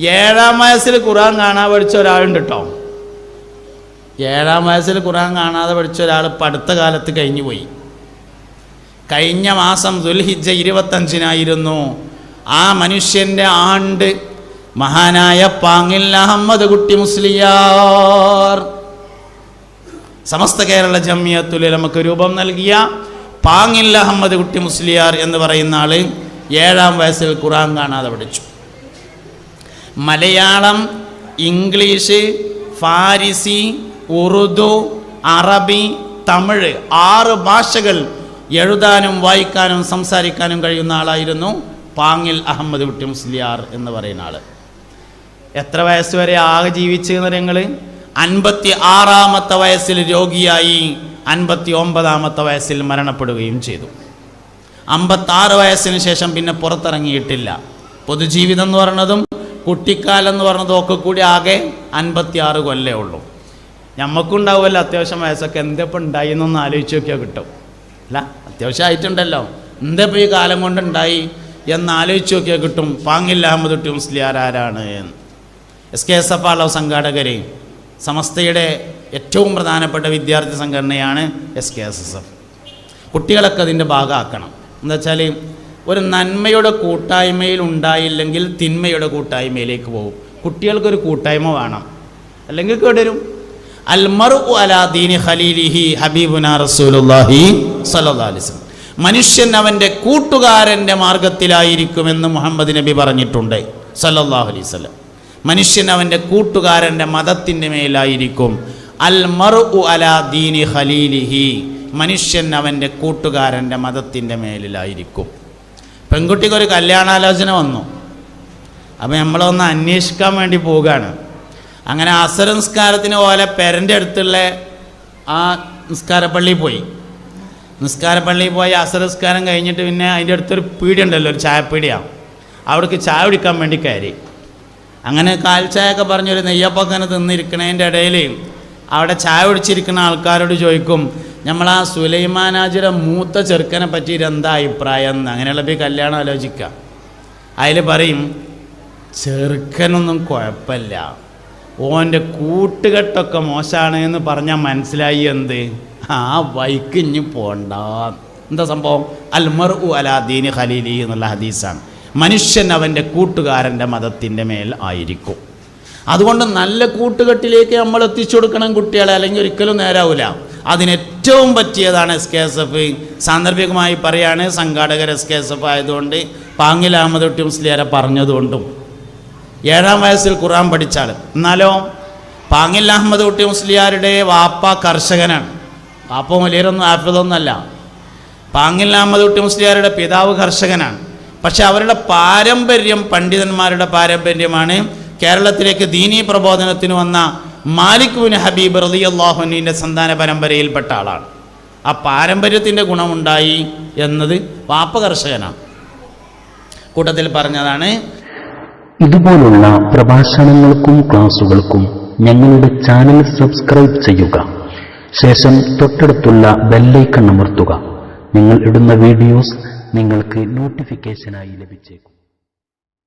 ഏഴാം വയസ്സിൽ ഖുറാൻ കാണാൻ പഠിച്ച ഒരാളുണ്ട് കേട്ടോ ഏഴാം വയസ്സിൽ ഖുറാൻ കാണാതെ പഠിച്ച ഒരാൾ ഇപ്പം അടുത്ത കാലത്ത് കഴിഞ്ഞു പോയി. കഴിഞ്ഞ മാസം ദുൽഹിജ ഇരുപത്തഞ്ചിനായിരുന്നു. ആ മനുഷ്യന്റെ ആണ്ട് മഹാനായ പാങ്ങിൽ അഹമ്മദ് കുട്ടി മുസ്ലിയാർ. സമസ്ത കേരള ജമിയത്തുൽ നമുക്ക് രൂപം നൽകിയ പാങ്ങിൽ അഹമ്മദ് കുട്ടി മുസ്ലിയാർ എന്ന് പറയുന്ന ആൾ ഏഴാം വയസ്സിൽ ഖുറാൻ കാണാതെ പഠിച്ചു. മലയാളം ഇംഗ്ലീഷ് ഫാരിസി ഉറുദു അറബി തമിഴ് ആറ് ഭാഷകൾ എഴുതാനും വായിക്കാനും സംസാരിക്കാനും കഴിയുന്ന ആളായിരുന്നു പാങ്ങിൽ അഹമ്മദ് കുട്ടി മുസ്ലിയാർ എന്ന് പറയുന്ന ആൾ എത്ര വയസ്സ് വരെ ആകെ ജീവിച്ചെന്ന് ഞങ്ങൾ അൻപത്തി ആറാമത്തെ വയസ്സിൽ രോഗിയായി അൻപത്തി ഒമ്പതാമത്തെ വയസ്സിൽ മരണപ്പെടുകയും ചെയ്തു. അമ്പത്താറ് വയസ്സിന് ശേഷം പിന്നെ പുറത്തിറങ്ങിയിട്ടില്ല. പൊതുജീവിതം എന്ന് പറയുന്നതും കുട്ടിക്കാലം എന്ന് പറഞ്ഞത് ഒക്കെ കൂടി ആകെ അൻപത്തി ആറ് കൊല്ലേ ഉള്ളൂ. ഞമ്മക്കുണ്ടാവുമല്ലോ അത്യാവശ്യം വയസ്സൊക്കെ. എന്തിപ്പോൾ ഉണ്ടായി എന്നൊന്ന് ആലോചിച്ച് നോക്കിയാൽ കിട്ടും. അല്ല അത്യാവശ്യം ആയിട്ടുണ്ടല്ലോ. എന്തിപ്പോൾ ഈ കാലം കൊണ്ടുണ്ടായി എന്ന് ആലോചിച്ച് നോക്കിയാൽ കിട്ടും. പാങ്ങില്ല അഹമ്മദ് ടി മുസ്ലിയാർ ആരാണ് എന്ന്. എസ് കെ എസ് എഫ് ആളോ സംഘാടകരെ. സമസ്തയുടെ ഏറ്റവും പ്രധാനപ്പെട്ട വിദ്യാർത്ഥി സംഘടനയാണ് S K S S F. കുട്ടികളൊക്കെ അതിന്റെ ഭാഗമാക്കണം. എന്താ വെച്ചാൽ ഒരു നന്മയുടെ കൂട്ടായ്മയിൽ ഉണ്ടായില്ലെങ്കിൽ തിന്മയുടെ കൂട്ടായ്മയിലേക്ക് പോകും. കുട്ടികൾക്കൊരു കൂട്ടായ്മ വേണം. അല്ലെങ്കിൽ കേടരും അൽമറു അലാ ദീനി ഖലീലിഹി ഹബീബുന അലൈഹി വസല്ലം. മനുഷ്യൻ അവന്റെ കൂട്ടുകാരന്റെ മാർഗത്തിലായിരിക്കുമെന്ന് മുഹമ്മദ് നബി പറഞ്ഞിട്ടുണ്ട്. സല്ലല്ലാഹു അലൈഹി വസല്ലം. മനുഷ്യൻ അവന്റെ കൂട്ടുകാരന്റെ മതത്തിന്റെ മേലായിരിക്കും. അൽ മറു അലാ ദീനി ഖലീലിഹി. മനുഷ്യൻ അവന്റെ കൂട്ടുകാരന്റെ മതത്തിന്റെ മേലിലായിരിക്കും. പെൺകുട്ടിക്ക് ഒരു കല്യാണാലോചന വന്നു. അപ്പോൾ നമ്മളൊന്ന് അന്വേഷിക്കാൻ വേണ്ടി പോവുകയാണ്. അങ്ങനെ അസരംസ്കാരത്തിന് പോലെ പെരന്റെ അടുത്തുള്ള ആ നിസ്കാരപ്പള്ളിയിൽ പോയി. നിസ്കാരപ്പള്ളിയിൽ പോയി അസരസ്കാരം കഴിഞ്ഞിട്ട് പിന്നെ അതിന്റെ അടുത്തൊരു പീടിയുണ്ടല്ലോ ഒരു ചായപ്പീടിയാണ് അവിടേക്ക് ചായ കുടിക്കാൻ വേണ്ടി കയറി. അങ്ങനെ കാൽ ചായയൊക്കെ പറഞ്ഞൊരു നെയ്യപ്പൊക്കെ തിന്നിരിക്കണതിന്റെ ഇടയിൽ അവിടെ ചായ കുടിച്ചിരിക്കുന്ന ആൾക്കാരോട് ചോദിക്കും നമ്മൾ ആ സുലൈമാനാജിയുടെ മൂത്ത ചെറുക്കനെ പറ്റിയിട്ട് എന്താ അഭിപ്രായം? എന്ന് അങ്ങനെയുള്ള കല്യാണം ആലോചിക്കുക. അതിൽ പറയും ചെറുക്കനൊന്നും കുഴപ്പമില്ല. ഓന്റെ കൂട്ടുകെട്ടൊക്കെ മോശമാണ് എന്ന് പറഞ്ഞാൽ മനസ്സിലായി എന്ത്? ആ ബൈക്ക് ഇനി പോണ്ട. എന്താ സംഭവം? അൽമർ ഉ അലാദീൻ ഖലീലി എന്നുള്ള ഹദീസാണ്. മനുഷ്യൻ അവന്റെ കൂട്ടുകാരന്റെ മതത്തിന്റെ മേൽ ആയിരിക്കും. അതുകൊണ്ട് നല്ല കൂട്ടുകെട്ടിലേക്ക് നമ്മൾ എത്തിച്ചു കൊടുക്കണം കുട്ടികളെ. അല്ലെങ്കിൽ ഒരിക്കലും നേരാവില്ല അതിനേറ്റവും പറ്റിയതാണ് എസ് കെ എസ് എഫ് സാന്ദർഭികമായി പറയാണ് സംഘാടകർ എസ് കെ എസ് എഫ് ആയതുകൊണ്ട് പാങ്ങിൽ അഹമ്മദ് കുട്ടി മുസ്ലിയാരെ പറഞ്ഞതുകൊണ്ടും. ഏഴാം വയസ്സിൽ ഖുറാൻ പഠിച്ചാൽ എന്നാലോ പാങ്ങിൽ അഹമ്മദ് കുട്ടി മുസ്ലിയാരുടെ വാപ്പ കർഷകനാണ്. വാപ്പ മുലിയരൊന്നും ആഫിതൊന്നല്ല പാങ്ങിൽ അഹമ്മദ് കുട്ടി മുസ്ലിയാരുടെ പിതാവ് കർഷകനാണ്. പക്ഷെ അവരുടെ പാരമ്പര്യം പണ്ഡിതന്മാരുടെ പാരമ്പര്യമാണ് കേരളത്തിലേക്ക് ദീനീ പ്രബോധനത്തിന് വന്ന മാലിക് ഹബീബ് റതി അള്ളാഹുനീന്റെ സന്താന പരമ്പരയിൽപ്പെട്ട ആളാണ്. ആ പാരമ്പര്യത്തിന്റെ ഗുണമുണ്ടായി എന്നത് വാപ്പ കർഷകനാണ് കൂട്ടത്തിൽ പറഞ്ഞതാണ് ഇതുപോലുള്ള പ്രഭാഷണങ്ങൾക്കും ക്ലാസുകൾക്കും ഞങ്ങളുടെ ചാനൽ സബ്സ്ക്രൈബ് ചെയ്യുക. ശേഷം തൊട്ടടുത്തുള്ള ബെല്ലൈക്കൺ അമർത്തുക. നിങ്ങൾ ഇടുന്ന വീഡിയോസ് നിങ്ങൾക്ക് നോട്ടിഫിക്കേഷനായി ലഭിച്ചേക്കും.